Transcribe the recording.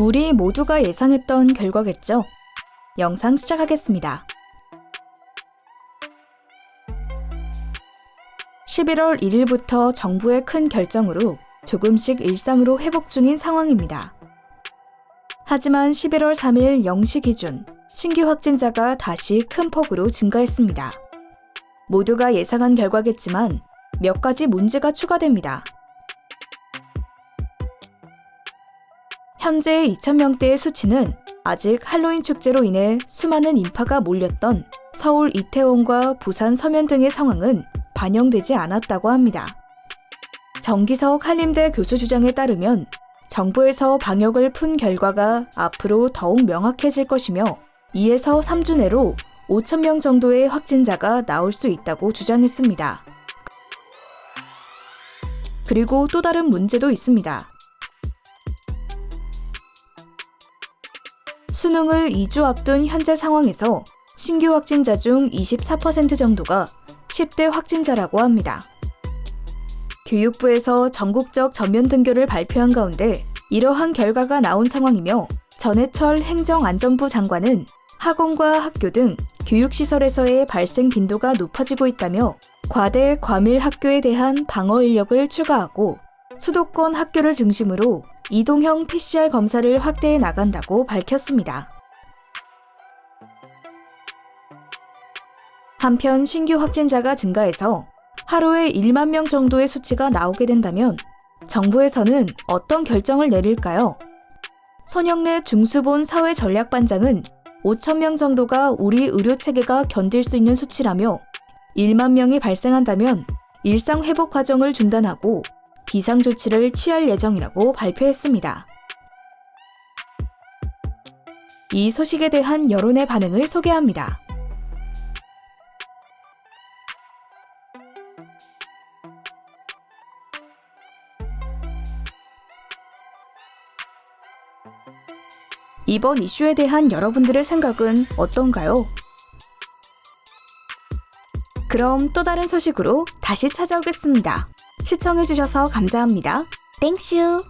우리 모두가 예상했던 결과겠죠? 영상 시작하겠습니다. 11월 1일부터 정부의 큰 결정으로 조금씩 일상으로 회복 중인 상황입니다. 하지만 11월 3일 0시 기준 신규 확진자가 다시 큰 폭으로 증가했습니다. 모두가 예상한 결과겠지만 몇 가지 문제가 추가됩니다. 현재 2,000명대의 수치는 아직 할로윈 축제로 인해 수많은 인파가 몰렸던 서울 이태원과 부산 서면 등의 상황은 반영되지 않았다고 합니다. 정기석 한림대 교수 주장에 따르면 정부에서 방역을 푼 결과가 앞으로 더욱 명확해질 것이며 2에서 3주 내로 5,000명 정도의 확진자가 나올 수 있다고 주장했습니다. 그리고 또 다른 문제도 있습니다. 수능을 2주 앞둔 현재 상황에서 신규 확진자 중 24% 정도가 10대 확진자라고 합니다. 교육부에서 전국적 전면 등교를 발표한 가운데 이러한 결과가 나온 상황이며 전해철 행정안전부 장관은 학원과 학교 등 교육시설에서의 발생 빈도가 높아지고 있다며 과대 과밀 학교에 대한 방어 인력을 추가하고 수도권 학교를 중심으로 이동형 PCR 검사를 확대해 나간다고 밝혔습니다. 한편 신규 확진자가 증가해서 하루에 1만 명 정도의 수치가 나오게 된다면 정부에서는 어떤 결정을 내릴까요? 손영래 중수본 사회전략반장은 5천 명 정도가 우리 의료 체계가 견딜 수 있는 수치라며 1만 명이 발생한다면 일상 회복 과정을 중단하고 비상 조치를 취할 예정이라고 발표했습니다. 이 소식에 대한 여론의 반응을 소개합니다. 이번 이슈에 대한 여러분들의 생각은 어떤가요? 그럼 또 다른 소식으로 다시 찾아오겠습니다. 시청해주셔서 감사합니다. 땡큐!